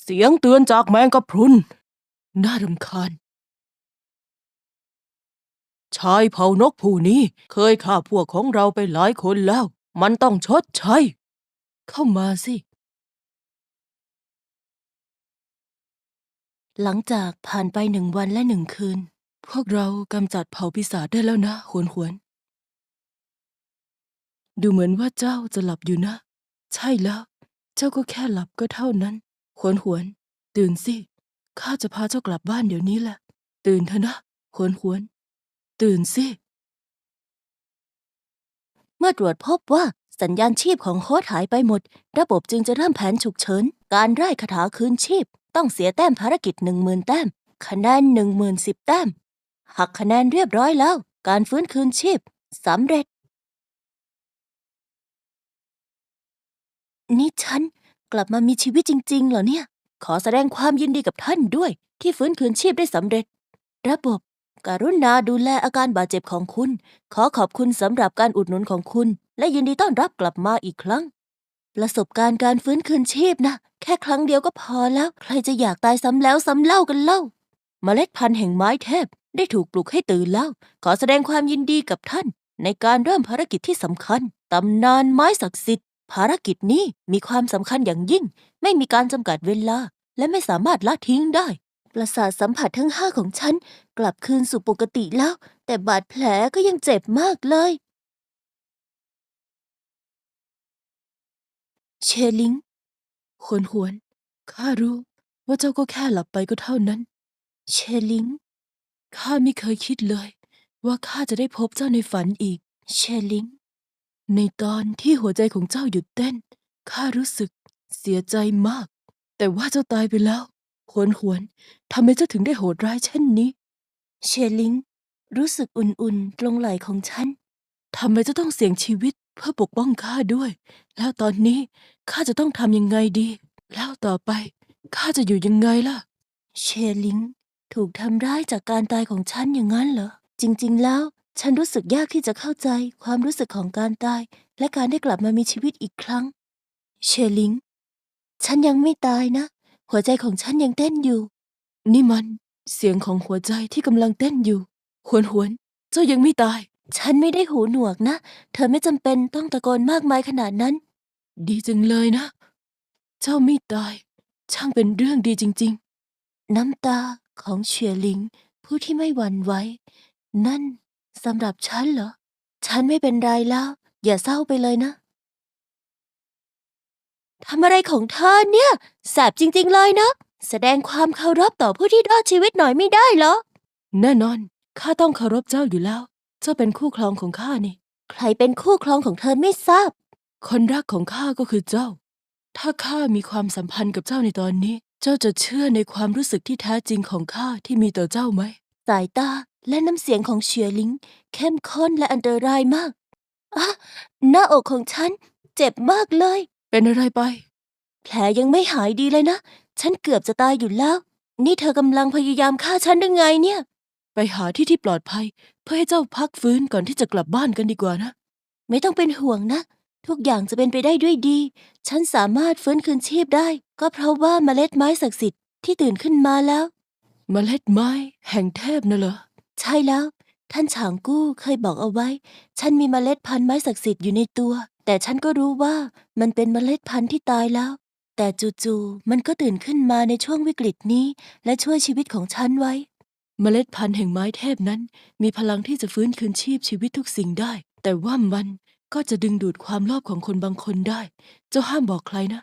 เสียงเตือนจากแมงกะพรุน น่ารำคาญ ชายเผ่านกผู้นี้เคยฆ่าพวกของเราไปหลายคนแล้ว มันต้องชดใช้ เข้ามาสิ หลังจากผ่านไปหนึ่งวันและหนึ่งคืน พวกเรากำจัดเผ่าปีศาจได้แล้วนะหวนหวน ดูเหมือนว่าเจ้าจะหลับอยู่นะ ใช่แล้ว เจ้าก็แค่หลับก็เท่านั้น หวนหวน ตื่นสิ ข้าจะพาเจ้ากลับบ้านเดี๋ยวนี้แหละ ตื่นเถอะนะ หวนหวน ตื่นสิ เมื่อตรวจพบว่าสัญญาณชีพของโฮสต์หายไปหมด ระบบจึงจะเริ่มแผนฉุกเฉิน การไร้คาถาคืนชีพ ต้องเสียแต้มภารกิจหนึ่งหมื่นแต้ม คะแนนหนึ่งหมื่นสิบแต้ม หักคะแนนเรียบร้อยแล้ว การฟื้นคืนชีพสำเร็จ นี่ฉัน กลับมามีชีวิตจริง ๆ เหรอเนี่ย ขอแสดงความยินดีกับท่านด้วย ที่ฟื้นคืนชีพได้สำเร็จ ระบบการุณาดูแลอาการบาดเจ็บของคุณ ขอขอบคุณสำหรับการอุดหนุนของคุณ และยินดีต้อนรับกลับมาอีกครั้ง ประสบการณ์การฟื้นคืนชีพนะ แค่ครั้งเดียวก็พอแล้ว ใครจะอยากตายซ้ำแล้วซ้ำเล่ากันเล่า เมล็ดพันธุ์แห่งไม้เทพ ได้ถูกปลุกให้ตื่นแล้ว ขอแสดงความยินดีกับท่าน ในการเริ่มภารกิจที่สำคัญตำนานไม้ศักดิ์สิทธิ์ ภารกิจนี้มีความสำคัญอย่างยิ่ง ไม่มีการจำกัดเวลา และไม่สามารถละทิ้งได้ ประสาทสัมผัสทั้งห้าของฉัน กลับคืนสู่ปกติแล้ว แต่บาดแผลก็ยังเจ็บมากเลย เชลิงหวนหวนข้ารู้ว่าเจ้าก็แค่หลับไปก็เท่านั้น เชลิงข้าไม่เคยคิดเลย ว่าข้าจะได้พบเจ้าในฝันอีก เชลิง ในตอนที่หัวใจของเจ้าหยุดเต้น ข้ารู้สึกเสียใจมาก แต่ว่าเจ้าตายไปแล้ว หวนหวนทำไมเจ้าถึงได้โหดร้ายเช่นนี้ เชลิง รู้สึกอุ่นๆ ตรงไหล่ของฉัน ทำไมเจ้าต้องเสี่ยงชีวิตเพื่อปกป้องข้าด้วย แล้วตอนนี้ข้าจะต้องทำยังไงดี แล้วต่อไปข้าจะอยู่ยังไงล่ะ เชลิง ถูกทำร้ายจากการตายของฉันอย่างนั้นเหรอ จริง ๆ แล้ว ฉันรู้สึกยากที่จะเข้าใจความรู้สึกของการตาย และการได้กลับมามีชีวิตอีกครั้ง เชลิง ฉันยังไม่ตายนะ หัวใจของฉันยังเต้นอยู่ นี่มัน เสียงของหัวใจที่กำลังเต้นอยู่ หวนหวน เจ้ายังไม่ตาย ฉันไม่ได้หูหนวกนะ เธอไม่จำเป็นต้องตะโกนมากมายขนาดนั้น ดีจังเลยนะ เจ้าไม่ตาย ช่างเป็นเรื่องดีจริง ๆ น้ำตาของเฉียหลิง ผู้ที่ไม่หวั่นไหวนั่น สำหรับฉันเหรอ ฉันไม่เป็นไรแล้ว อย่าเศร้าไปเลยนะ ทำอะไรของเธอเนี่ยแสบจริง ๆ เลยนะ แสดงความเคารพต่อผู้ที่รอดชีวิตหน่อยไม่ได้เหรอ แน่นอน ข้าต้องเคารพเจ้าอยู่แล้ว เจ้าเป็นคู่ครองของข้านี่ ใครเป็นคู่ครองของเธอไม่ทราบ คนรักของข้าก็คือเจ้า ถ้าข้ามีความสัมพันธ์กับเจ้าในตอนนี้ เจ้าจะเชื่อในความรู้สึกที่แท้จริงของข้าที่มีต่อเจ้าไหม สายตา และน้ำเสียงของเฉียหลิงเข้มข้นและอันตรายมากอะหน้าอกของฉัน เจ็บมากเลย เป็นอะไรไป แผลยังไม่หายดีเลยนะ ฉันเกือบจะตายอยู่แล้ว นี่เธอกำลังพยายามฆ่าฉันหรือไงเนี่ย ไปหาที่ที่ปลอดภัย เพื่อให้เจ้าพักฟื้นก่อนที่จะกลับบ้านกันดีกว่านะ ไม่ต้องเป็นห่วงนะ ทุกอย่างจะเป็นไปได้ด้วยดี ฉันสามารถฟื้นคืนชีพได้ ก็เพราะว่าเมล็ดไม้ศักดิ์สิทธิ์ที่ตื่นขึ้นมาแล้ว เมล็ดไม้ แห่งเทพน่ะเหรอ ใช่แล้ว ท่านฉางกู้เคยบอกเอาไว้ ฉันมีเมล็ดพันธุ์ไม้ศักดิ์สิทธิ์อยู่ในตัว แต่ฉันก็รู้ว่ามันเป็นเมล็ดพันธุ์ที่ตายแล้ว แต่จู่ๆมันก็ตื่นขึ้นมาในช่วงวิกฤตนี้ และช่วยชีวิตของฉันไว้ เมล็ดพันธุ์แห่งไม้เทพนั้น มีพลังที่จะฟื้นคืนชีพชีวิตทุกสิ่งได้ แต่ว่ามันก็จะดึงดูดความโลภของคนบางคนได้ เจ้าห้ามบอกใครนะ